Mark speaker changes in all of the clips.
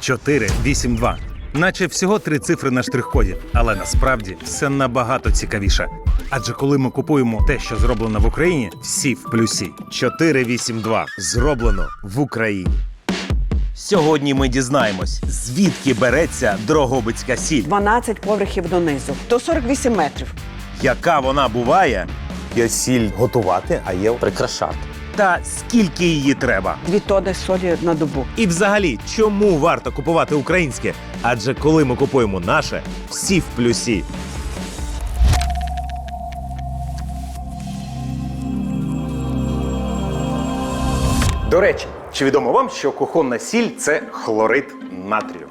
Speaker 1: 482. Наче всього три цифри на штрих-коді, але насправді все набагато цікавіше. Адже коли ми купуємо те, що зроблено в Україні, всі в плюсі. 482. Зроблено в Україні. Сьогодні ми дізнаємось, звідки береться Дрогобицька сіль,
Speaker 2: 12 поверхів донизу, до 48 метрів.
Speaker 1: яка вона буває,
Speaker 3: Є сіль готувати, а є
Speaker 4: прикрашати.
Speaker 1: Та скільки її треба.
Speaker 2: Дві тони солі на добу.
Speaker 1: І взагалі, чому варто купувати українське? Адже коли ми купуємо наше, всі в плюсі. До речі, чи відомо вам, що кухонна сіль це хлорид натрію?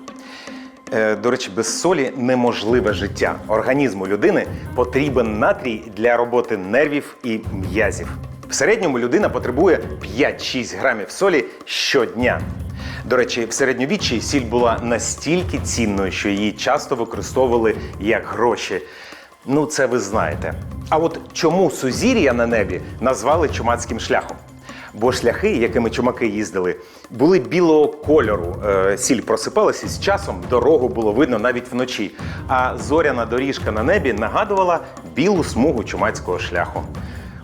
Speaker 1: Е, До речі, без солі неможливе життя. Організму людини потрібен натрій для роботи нервів і м'язів. В середньому людина потребує 5-6 грамів солі щодня. До речі, в середньовіччі сіль була настільки цінною, що її часто використовували як гроші. Ну, це ви знаєте. А от чому сузір'я на небі назвали чумацьким шляхом? Бо шляхи, якими чумаки їздили, були білого кольору. Е, Сіль просипалася і з часом дорогу було видно навіть вночі. А зоряна доріжка на небі нагадувала білу смугу чумацького шляху.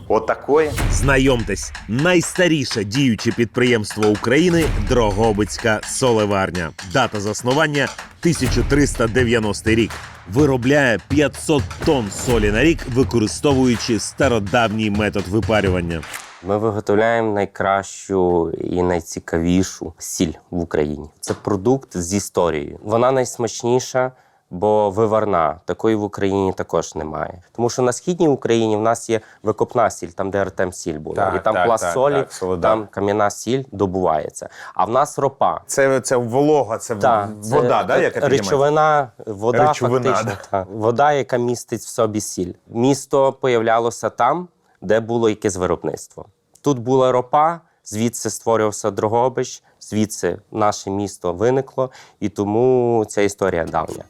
Speaker 1: Отакої. Знайомтесь, найстаріше діюче підприємство України Дрогобицька солеварня. Дата заснування 1390 рік. Виробляє 500 тонн солі на рік, використовуючи стародавній метод випарювання.
Speaker 4: Ми виготовляємо найкращу і найцікавішу сіль в Україні. Це продукт з історією. Вона найсмачніша, бо виварна. Такої в Україні також немає. Тому що на східній Україні в нас є викопна сіль, там де Артем сіль була.
Speaker 3: Так,
Speaker 4: і там
Speaker 3: так,
Speaker 4: пласт
Speaker 3: так,
Speaker 4: солі,
Speaker 3: так, солода.
Speaker 4: там кам'яна сіль добувається. А в нас ропа.
Speaker 3: це, це волога, це
Speaker 4: Та,
Speaker 3: вода,
Speaker 4: це
Speaker 3: да, яка піднімається?
Speaker 4: речовина, вода
Speaker 3: Речовина,
Speaker 4: фактично.
Speaker 3: да.
Speaker 4: та. Вода, яка містить в собі сіль. Місто появлялося там, де було якесь виробництво. Тут була ропа, звідси створювався Дрогобич, звідси наше місто виникло, і тому ця історія давня.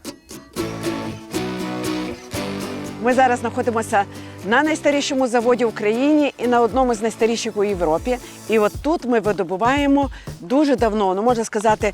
Speaker 2: Ми зараз знаходимося на найстарішому заводі в Україні і на одному з найстаріших у Європі. І от тут ми видобуваємо дуже давно, ну можна сказати,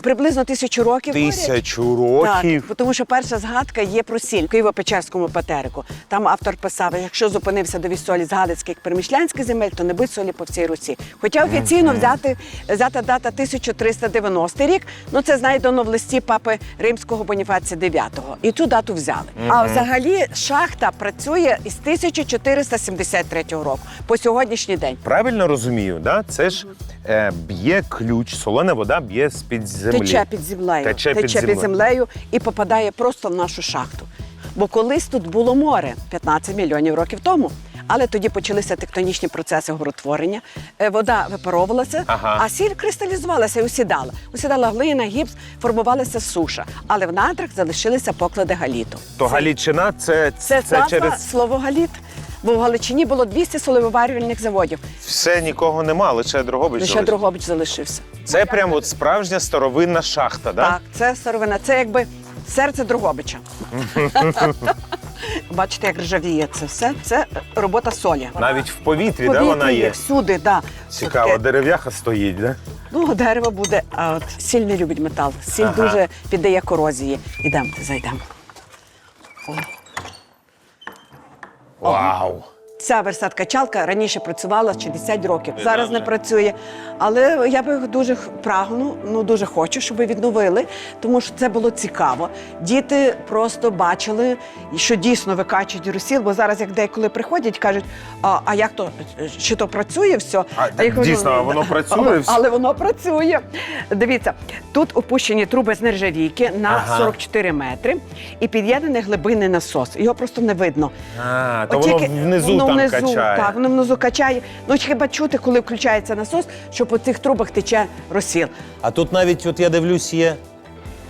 Speaker 2: приблизно тисячу років.
Speaker 3: Тисячу років.
Speaker 2: Так, тому що перша згадка є про сіль в Києво-Печерському патерику. Там автор писав, якщо зупинився до солі з Галицьких перемішлянських земель, то не бить солі по всій Русі. Хоча офіційно взяти, взята дата 1390 рік, ну це знайдено в листі папи римського Боніфація IX. І цю дату взяли. А взагалі шахта працює із 1473 року по сьогоднішній день.
Speaker 3: Правильно розумію, да? це ж е, б'є ключ, солона вода б'є з-під землі.
Speaker 2: Тече під землею,
Speaker 3: Тече під землею.
Speaker 2: землею і попадає просто в нашу шахту. Бо колись тут було море 15 мільйонів років тому. Але тоді почалися тектонічні процеси горотворення. Е, Вода випаровувалася,
Speaker 3: Ага.
Speaker 2: а сіль кристалізувалася і усідала. Усідала глина, гіпс, формувалася суша. Але в надрах залишилися поклади галіту.
Speaker 3: То Галічина це,
Speaker 2: Це,
Speaker 3: це
Speaker 2: назва
Speaker 3: через
Speaker 2: слово галіт. Бо в Галичині було 200 солевиварювальних заводів.
Speaker 3: все нікого нема, лише Дрогобич.
Speaker 2: Лише
Speaker 3: залишився.
Speaker 2: Дрогобич залишився.
Speaker 3: Це прям от справжня старовинна шахта, да?
Speaker 2: Так, це сировина, це якби серце Дрогобича. Бачите, як ржавіє це все. Це робота солі.
Speaker 3: Навіть в повітрі, да, вона є.
Speaker 2: всюди, да.
Speaker 3: Цікаво,
Speaker 2: Таке,
Speaker 3: дерев'яха стоїть, да?
Speaker 2: Ну, дерево буде, а от сіль не любить метал. Сіль
Speaker 3: Ага.
Speaker 2: дуже піддає корозії. Ідемо, зайдемо.
Speaker 3: Вау!
Speaker 2: Ця версат-качалка раніше працювала 60 років. Зараз не працює. Але я би дуже прагну, ну дуже хочу, щоб відновили, тому що це було цікаво. Діти просто бачили, що дійсно викачують розсіл, бо зараз, як деколи приходять, кажуть: а, а як то чи то працює все?
Speaker 3: А, так дійсно, а воно працює
Speaker 2: Але,
Speaker 3: все?
Speaker 2: але воно працює. Дивіться, тут опущені труби з нержавійки на
Speaker 3: Ага.
Speaker 2: 44 метри і під'єднаний глибинний насос. Його просто не видно.
Speaker 3: А, то воно
Speaker 2: тільки
Speaker 3: внизу
Speaker 2: воно
Speaker 3: там
Speaker 2: внизу,
Speaker 3: качає.
Speaker 2: Так, воно внизу качає. Ну хіба чути, коли включається насос, що по цих трубах тече розсіл.
Speaker 5: А тут навіть, от я дивлюсь, є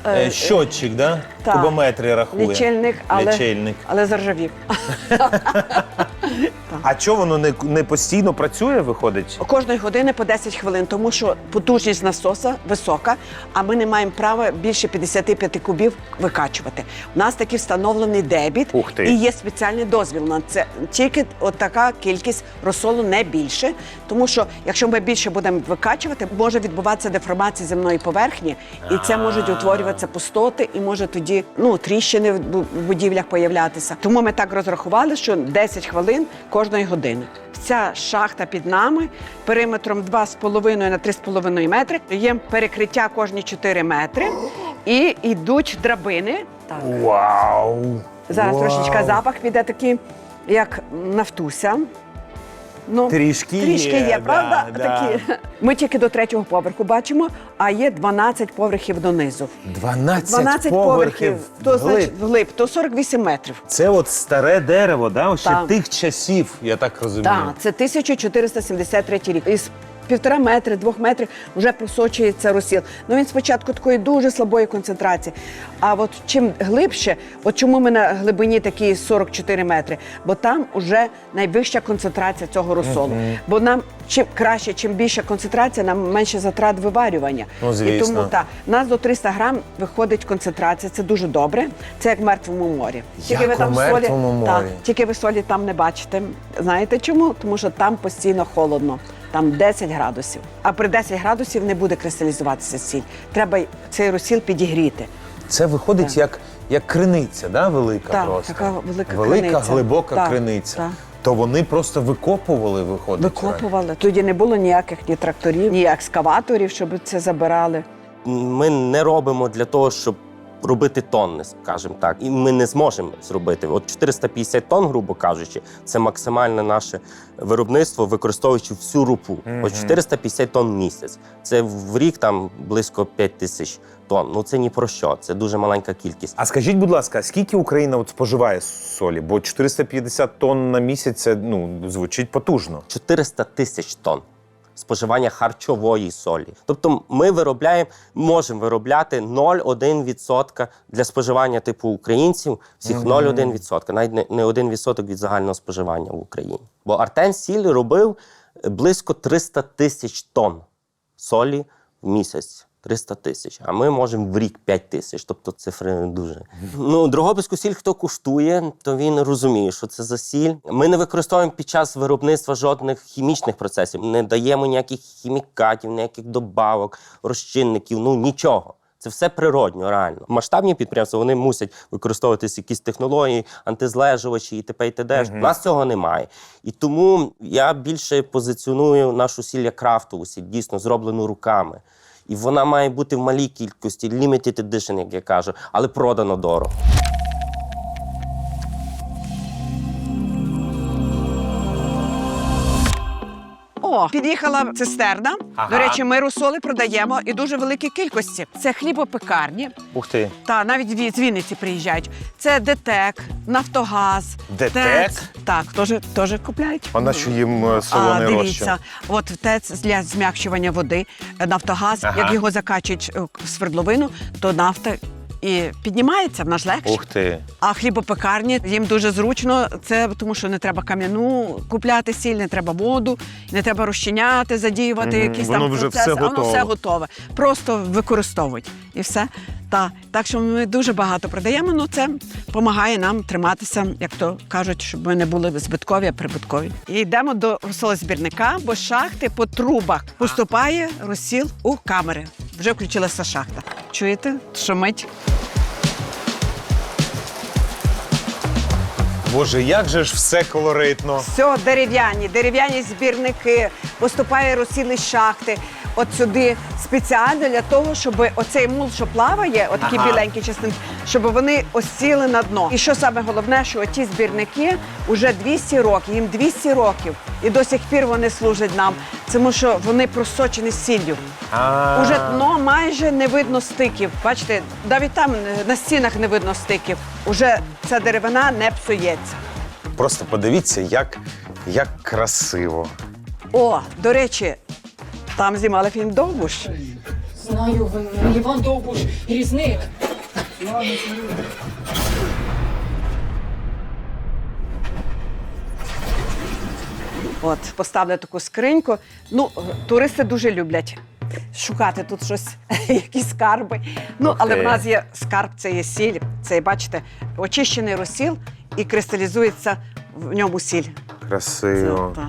Speaker 2: Е,
Speaker 5: е, щотчик, да?
Speaker 2: Так.
Speaker 1: кубометри рахує.
Speaker 2: Лічильник, але,
Speaker 1: Лічильник.
Speaker 2: але заржавів.
Speaker 1: А чого воно не, не постійно працює, виходить?
Speaker 2: Кожної години по 10 хвилин, тому що потужність насоса висока, а ми не маємо права більше 55 кубів викачувати. У нас такий встановлений дебіт
Speaker 1: Ух ти.
Speaker 2: і є спеціальний дозвіл на це. Тільки от така кількість розсолу не більше, тому що якщо ми більше будемо викачувати, може відбуватися деформація земної поверхні, і це можуть утворюватися пустоти, і може тоді ну тріщини в в будівлях появлятися. Тому ми так розрахували, що 10 хвилин кожної години. Ця шахта під нами периметром 2,5 на 3,5 метри. Є перекриття кожні 4 метри і йдуть драбини. Так.
Speaker 1: Вау!
Speaker 2: Зараз
Speaker 1: Вау.
Speaker 2: трошечка запах піде такий, як нафтуся. Ну,
Speaker 1: Трішки
Speaker 2: трішки
Speaker 1: є,
Speaker 2: є, правда?
Speaker 1: да,
Speaker 2: Такі. Ми тільки до третього поверху бачимо, а є 12 поверхів донизу.
Speaker 1: 12,
Speaker 2: 12
Speaker 1: поверхів.
Speaker 2: то
Speaker 1: вглиб.
Speaker 2: значить вглиб, то 48 метрів.
Speaker 1: Це от старе дерево, да? ще
Speaker 2: Так.
Speaker 1: тих часів, я так розумію.
Speaker 2: Так, це 1473 рік. Із півтора метри, двох метрів вже просочується розсіл. Ну він спочатку такої дуже слабої концентрації. А от чим глибше, от чому ми на глибині такі 44 метри? Бо там вже найвища концентрація цього розсолу. Бо нам чим краще, чим більша концентрація, нам менше затрат виварювання.
Speaker 1: Ну,
Speaker 2: І тому так, у нас до 300 грам виходить концентрація. Це дуже добре. Це як в мертвому морі.
Speaker 1: Як у мертвому
Speaker 2: Так,
Speaker 1: морі.
Speaker 2: тільки ви солі там не бачите. Знаєте чому? Тому що там постійно холодно. Там 10 градусів. А при 10 градусів не буде кристалізуватися сіль. Треба цей розсіл підігріти.
Speaker 1: Це виходить
Speaker 2: Так.
Speaker 1: як, як криниця, да? велика
Speaker 2: Так,
Speaker 1: просто.
Speaker 2: така велика
Speaker 1: велика
Speaker 2: криниця.
Speaker 1: глибока
Speaker 2: Так,
Speaker 1: криниця.
Speaker 2: так.
Speaker 1: То вони просто викопували, виходить.
Speaker 2: Викопували. Тоді не було ніяких ні тракторів, ні екскаваторів, щоб це забирали.
Speaker 4: Ми не робимо для того, щоб робити тонни, скажімо так, і ми не зможемо зробити. От 450 тонн, грубо кажучи, це максимальне наше виробництво, використовуючи всю рупу. От 450 тонн в місяць. Це в рік там близько 5 тисяч тонн. Ну це ні про що. Це дуже маленька кількість.
Speaker 1: А скажіть, будь ласка, скільки Україна от споживає солі? Бо 450 тонн на місяць це ну, звучить потужно.
Speaker 4: 400 тисяч тонн споживання харчової солі. Тобто ми виробляємо, можемо виробляти 0,1% для споживання типу українців, всіх 0,1%, навіть не- не 1% від загального споживання в Україні. Бо Артен Сіль робив е, близько 300 тисяч тонн солі в місяць. 300 тисяч, а ми можемо в рік 5 тисяч, тобто цифри дуже. Ну, Дрогобицьку сіль, хто куштує, то він розуміє, що це за сіль. Ми не використовуємо під час виробництва жодних хімічних процесів, не даємо ніяких хімікатів, ніяких добавок, розчинників, ну нічого. Це все природньо, реально. Масштабні підприємства вони мусять використовуватись якісь технології, антизлежувачі і т.п. і т.д. У нас цього немає. І тому я більше позиціоную нашу сіль як крафтову сіль, дійсно зроблену руками. І вона має бути в малій кількості, limited edition, як я кажу, але продано дорого.
Speaker 2: О, під'їхала цистерна.
Speaker 1: Ага.
Speaker 2: До речі, ми розсоли продаємо і дуже великі кількості. Це хлібопекарні.
Speaker 1: Ух ти.
Speaker 2: Та навіть ві- з Вінниці приїжджають. Це ДТЕК, Нафтогаз,
Speaker 1: ДТЕК?
Speaker 2: ТЕЦ. Так, теж, теж купляють.
Speaker 1: А на що їм е, солоний розчин?
Speaker 2: дивіться, от ТЕЦ для зм'якшування води, е, Нафтогаз,
Speaker 1: Ага.
Speaker 2: як його закачують е, в свердловину, то нафта і піднімається, в наш легше.
Speaker 1: Ух ти.
Speaker 2: А хлібопекарні їм дуже зручно. Це тому, що не треба кам'яну купляти сіль, не треба воду, не треба розчиняти, задіювати
Speaker 1: Мгм.
Speaker 2: якісь
Speaker 1: Воно
Speaker 2: там
Speaker 1: вже
Speaker 2: процеси.
Speaker 1: все
Speaker 2: а Воно
Speaker 1: готове.
Speaker 2: все готове. Просто використовують і все. Та так що ми дуже багато продаємо. Ну це допомагає нам триматися, як то кажуть, щоб ми не були збиткові, а прибуткові. І йдемо до розсолозбірника, бо шахти по трубах поступає розсіл у камери. Вже включилася шахта. Чуєте? Шумить.
Speaker 1: Боже, як же ж все колоритно.
Speaker 2: Все, дерев'яні, дерев'яні збірники, поступає розсіл із шахти. От сюди спеціально для того, щоб оцей мул, що плаває, от такі
Speaker 1: Ага.
Speaker 2: біленькі частинки, щоб вони осіли на дно. І що саме головне, що ті збірники вже 200 років, їм 200 років, і до сих пір вони служать нам, тому що вони просочені сіллю. Уже дно майже не видно стиків. Бачите, навіть там е, на стінах не видно стиків. Уже ця деревина не псується.
Speaker 1: Просто подивіться, як, як красиво.
Speaker 2: О, до речі, там знімали фільм Довбуш.
Speaker 6: Знаю, ви Іван Довбуш, різник.
Speaker 2: От, поставили таку скриньку. Ну, туристи дуже люблять шукати тут щось, якісь скарби. Ну, але в нас є скарб, це є сіль. Це, бачите, очищений розсіл і кристалізується в ньому сіль. Це,
Speaker 1: Красиво.
Speaker 2: та.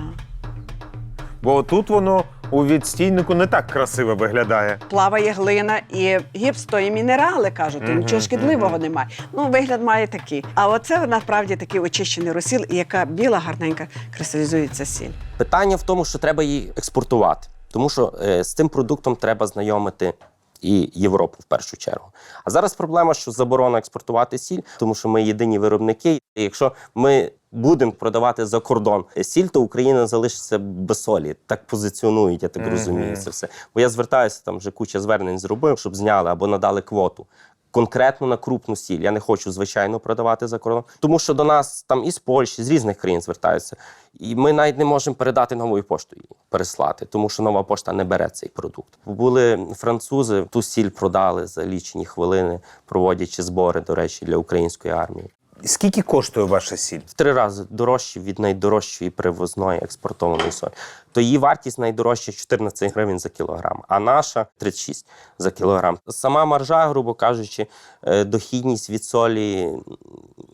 Speaker 1: Бо тут воно у відстійнику не так красиво виглядає.
Speaker 2: Плаває глина і гіпс, то і мінерали кажуть, і нічого шкідливого немає. Ну, вигляд має такий. А оце насправді такий очищений розсіл, і яка біла гарненька кристалізується сіль.
Speaker 4: Питання в тому, що треба її експортувати, тому що е, з цим продуктом треба знайомити. І Європу в першу чергу. А зараз проблема, що заборона експортувати сіль, тому що ми єдині виробники. І якщо ми будемо продавати за кордон сіль, то Україна залишиться без солі. Так позиціонують, я так розумію, це все. Бо я звертаюся, там вже куча звернень зробив, щоб зняли або надали квоту. Конкретно на крупну сіль. Я не хочу, звичайно, продавати за кордон, тому що до нас там із Польщі, з різних країн звертаються. І ми навіть не можемо передати новою поштою переслати, тому що нова пошта не бере цей продукт. Були французи, ту сіль продали за лічені хвилини, проводячи збори, до речі, для української армії.
Speaker 1: Скільки коштує ваша сіль?
Speaker 4: В три рази дорожче від найдорожчої привозної експортованої солі. То її вартість найдорожча 14 гривень за кілограм, а наша 36 за кілограм. Сама маржа, грубо кажучи, е, дохідність від солі,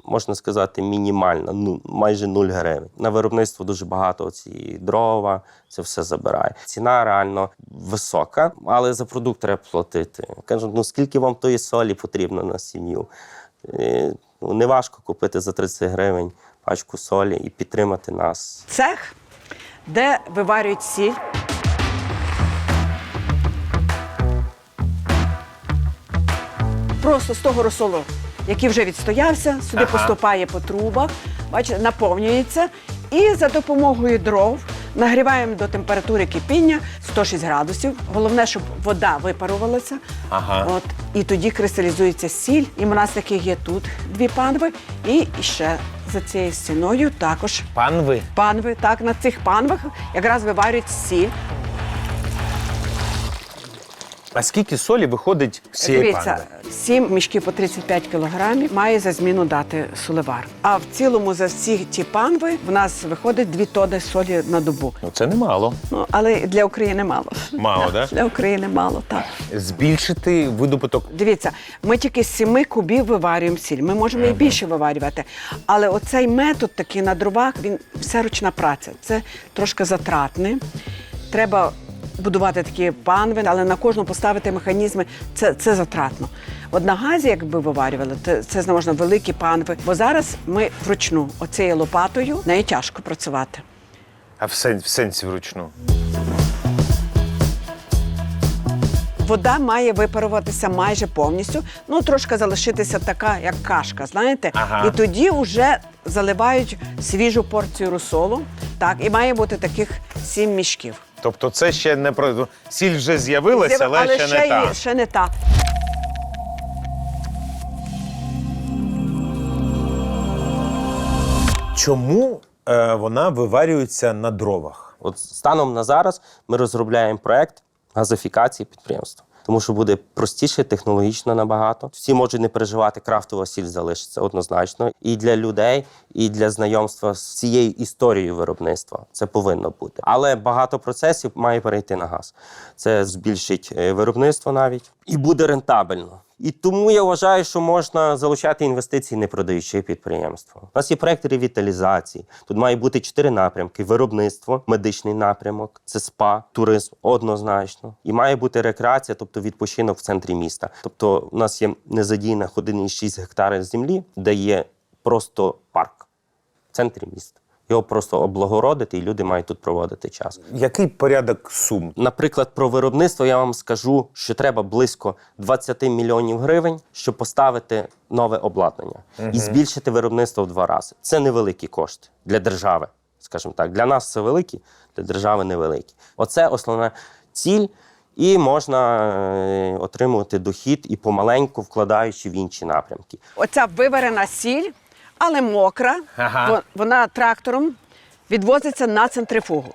Speaker 4: можна сказати, мінімальна, ну майже 0 гривень. На виробництво дуже багато ці дрова, це все забирає. Ціна реально висока, але за продукт треба платити. Кажуть, ну скільки вам тої солі потрібно на сім'ю? Ну, неважко купити за 30 гривень пачку солі і підтримати нас.
Speaker 2: Цех, де виварюють сіль. Просто з того розсолу, який вже відстоявся, сюди поступає по трубах, бачите, наповнюється. І за допомогою дров нагріваємо до температури кипіння 106 градусів. Головне, щоб вода випарувалася.
Speaker 1: Ага.
Speaker 2: От, і тоді кристалізується сіль. І в нас таких є тут дві панви. І ще за цією стіною також
Speaker 1: Панви.
Speaker 2: панви. Так, на цих панвах якраз виварюють сіль.
Speaker 1: А скільки солі виходить з цієї
Speaker 2: Дивіться,
Speaker 1: панви?
Speaker 2: сім мішків по 35 кілограмів має за зміну дати соливар. А в цілому за всі ті панви в нас виходить 2 тони солі на добу.
Speaker 1: Ну це немало.
Speaker 2: Ну, але для України мало.
Speaker 1: Мало, да?
Speaker 2: Для України мало, так.
Speaker 1: Збільшити видобуток.
Speaker 2: Дивіться, ми тільки з сіми кубів виварюємо сіль. Ми можемо і більше виварювати. Але оцей метод такий на дровах, він все ручна праця. Це трошки затратне. Треба будувати такі панви, але на кожну поставити механізми це, це затратно. От на газі, якби виварювали, то це можна великі панви. Бо зараз ми вручну оцією лопатою нею тяжко працювати.
Speaker 1: А в, сен, в сенсі вручну.
Speaker 2: Вода має випаруватися майже повністю, ну трошки залишитися така, як кашка, знаєте?
Speaker 1: Ага.
Speaker 2: І тоді вже заливають свіжу порцію розсолу. Так, і має бути таких сім мішків.
Speaker 1: Тобто це ще не про сіль вже з'явилася, але,
Speaker 2: Але
Speaker 1: ще, не та.
Speaker 2: ще не та.
Speaker 1: Чому е, вона виварюється на дровах?
Speaker 4: От станом на зараз ми розробляємо проект газифікації підприємства. Тому що буде простіше, технологічно набагато. Всі можуть не переживати, крафтова сіль залишиться однозначно. І для людей, і для знайомства з цією історією виробництва це повинно бути. Але багато процесів має перейти на газ. Це збільшить е, виробництво навіть і буде рентабельно. І тому я вважаю, що можна залучати інвестиції, не продаючи підприємство. У нас є проект ревіталізації. Тут має бути чотири напрямки: виробництво, медичний напрямок, це спа, туризм однозначно. І має бути рекреація, тобто відпочинок в центрі міста. Тобто, у нас є незадійних 1,6 гектари землі, де є просто парк в центрі міста. Його просто облагородити, і люди мають тут проводити час.
Speaker 1: Який порядок сум?
Speaker 4: Наприклад, про виробництво я вам скажу, що треба близько 20 мільйонів гривень, щоб поставити нове обладнання і збільшити виробництво в два рази. Це невеликі кошти для держави, скажімо так. Для нас це великі, для держави невеликі. Оце основна ціль. І можна е, отримувати дохід і помаленьку вкладаючи в інші напрямки.
Speaker 2: Оця виварена сіль, але мокра.
Speaker 1: Ага.
Speaker 2: Во- Вона трактором відвозиться на центрифугу.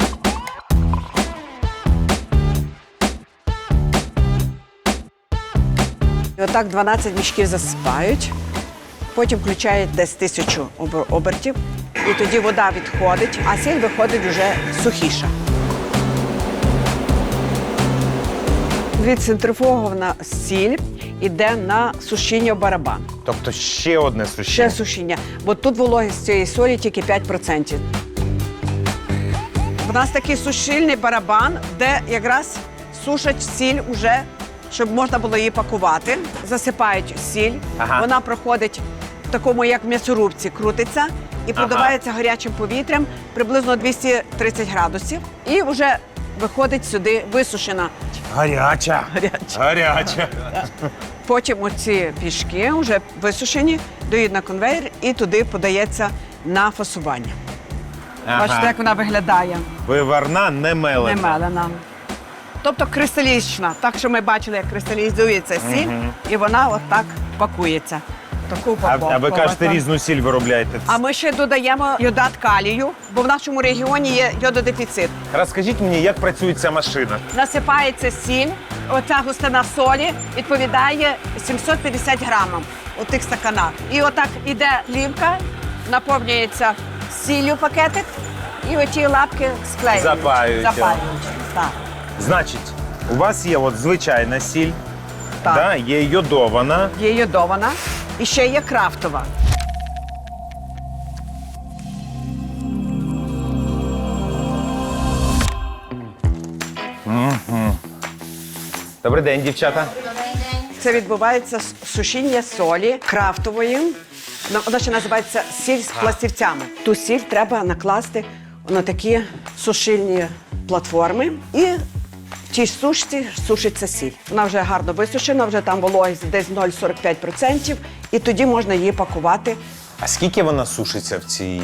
Speaker 2: І отак 12 мішків засипають, потім включають десь тисячу обертів, і тоді вода відходить, а сіль виходить вже сухіша. Відцентрифугована сіль іде на сушіння барабан.
Speaker 1: Тобто ще одне
Speaker 2: Ще
Speaker 1: сушіння.
Speaker 2: сушіння. Бо тут вологість цієї солі тільки 5%. У нас такий сушильний барабан, де якраз сушать сіль уже, щоб можна було її пакувати. Засипають сіль,
Speaker 1: Ага.
Speaker 2: вона проходить в такому, як в м'ясорубці, крутиться і продувається гарячим повітрям приблизно 230 градусів. І вже виходить сюди висушена.
Speaker 1: Гаряча.
Speaker 2: Гаряча.
Speaker 1: Гаряча.
Speaker 2: Потім оці пішки вже висушені, доїдь на конвейер і туди подається на фасування. Бачите, як вона виглядає,
Speaker 1: Виварна не
Speaker 2: не
Speaker 1: мелена.
Speaker 2: мелена. Тобто кристалічна. Так що ми бачили, як кристалізується сіль, і вона отак пакується. Таку
Speaker 1: А,
Speaker 2: упаковку.
Speaker 1: а ви кажете, різну сіль виробляєте.
Speaker 2: А ми ще додаємо йодат калію, бо в нашому регіоні є йододефіцит.
Speaker 1: Розкажіть мені, як працює ця машина?
Speaker 2: Насипається сіль, оця густина солі відповідає 750 грамам у тих стаканах. І отак іде плівка, наповнюється сіллю пакетик, і оті лапки склеюють.
Speaker 1: Запаюють.
Speaker 2: Запаюють. Так.
Speaker 1: Значить, у вас є от звичайна сіль,
Speaker 2: Так.
Speaker 1: Да, є йодована.
Speaker 2: Є йодована і ще є крафтова.
Speaker 1: Добрий день, дівчата.
Speaker 2: Це відбувається сушіння солі крафтової. Вона ще називається сіль з пластівцями. Ту сіль треба накласти на такі сушильні платформи і тій сушці сушиться сіль. Вона вже гарно висушена, вже там вологість десь 0,45%, і тоді можна її пакувати.
Speaker 1: А скільки вона сушиться в цій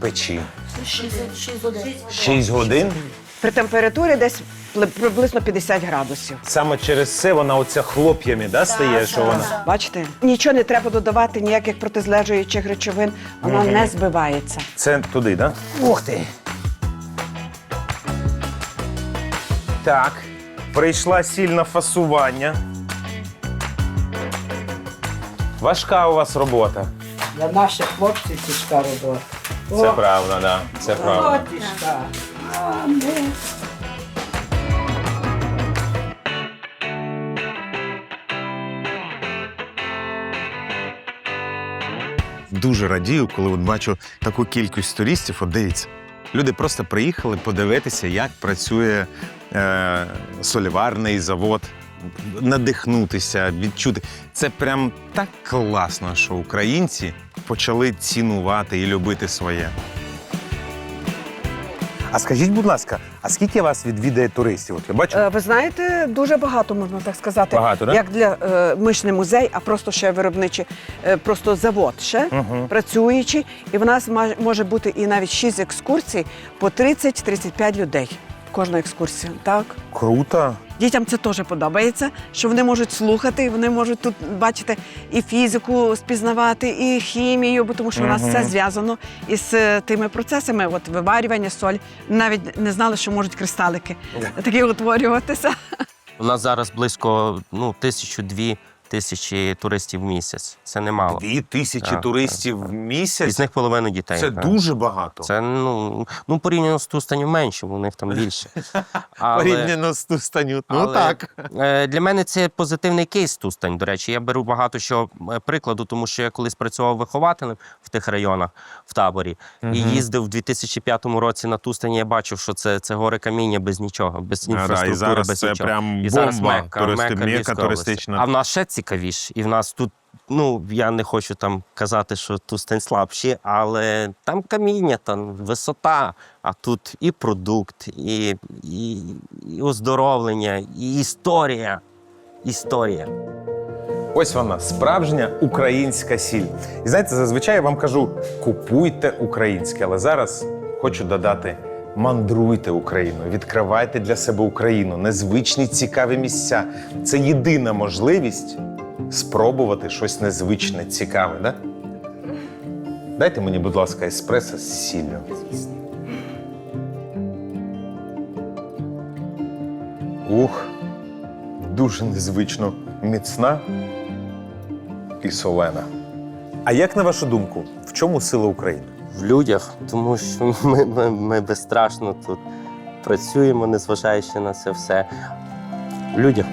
Speaker 1: печі? Шість годин. Шість годин?
Speaker 2: При температурі десь пли- приблизно 50 градусів.
Speaker 1: Саме через це вона оця хлоп'ями да, стає, що вона.
Speaker 2: Бачите, нічого не треба додавати, ніяких протизлежуючих речовин, вона не збивається.
Speaker 1: Це туди, так? Да? Ух ти. Так. Прийшла сіль на фасування. Важка у вас робота.
Speaker 6: Для наших хлопців тяжка робота.
Speaker 1: Це правда, так. Да. Це правда.
Speaker 6: О, тяжка.
Speaker 7: дуже радію, коли от бачу таку кількість туристів. От дивіться, люди просто приїхали подивитися, як працює е, соліварний завод, надихнутися, відчути. Це прям так класно, що українці почали цінувати і любити своє.
Speaker 1: А скажіть, будь ласка, а скільки вас відвідає туристів? От я бачу.
Speaker 2: Е, Ви знаєте, дуже багато можна так сказати.
Speaker 1: Багато, да?
Speaker 2: Як для е, ми ж не музей, а просто ще виробничий, е, просто завод ще працюючий. І в нас ма- може бути і навіть 6 екскурсій по 30-35 людей. Кожна екскурсія. Так.
Speaker 1: Круто.
Speaker 2: Дітям це теж подобається, що вони можуть слухати, вони можуть тут бачити і фізику спізнавати, і хімію, бо тому що у нас все зв'язано із е, тими процесами. От виварювання, соль. Навіть не знали, що можуть кристалики такі утворюватися.
Speaker 4: У нас зараз близько ну, тисячу-дві тисячі туристів в місяць. Це немало.
Speaker 1: Дві тисячі
Speaker 4: Так,
Speaker 1: туристів в місяць.
Speaker 4: Із них половина дітей.
Speaker 1: Це
Speaker 4: так.
Speaker 1: дуже багато.
Speaker 4: Це ну, ну порівняно з Тустаню менше, у них там більше. Але,
Speaker 7: Порівняно з Тустаню. Ну
Speaker 4: але,
Speaker 7: так.
Speaker 4: е, Для мене це позитивний кейс Тустань. До речі, я беру багато що е, прикладу, тому що я колись працював вихователем в тих районах в таборі і їздив в 2005 році на Тустані. Я бачив, що це, це гори каміння без нічого, без
Speaker 7: да, і
Speaker 4: інфраструктури,
Speaker 7: зараз
Speaker 4: без
Speaker 7: це
Speaker 4: нічого.
Speaker 7: прям
Speaker 4: і зараз
Speaker 7: бомба
Speaker 4: Мекка,
Speaker 7: туристи-
Speaker 4: Мекка,
Speaker 7: Мекка туристична.
Speaker 4: А в нас ще цікавіше. І в нас тут, ну я не хочу там казати, що Тустань слабші, але там каміння, там висота. А тут і продукт, і, і, і оздоровлення, і історія. Історія.
Speaker 1: Ось вона, справжня українська сіль. І знаєте, зазвичай я вам кажу: купуйте українське, але зараз хочу додати. Мандруйте Україну, відкривайте для себе Україну, незвичні цікаві місця. Це єдина можливість спробувати щось незвичне, цікаве, да? Дайте мені, будь ласка, еспресо з сіллю. Ух, дуже незвично міцна і солена. А як на вашу думку, в чому сила України?
Speaker 4: В людях, тому що ми, ми, ми безстрашно тут працюємо, незважаючи на це все. В людях.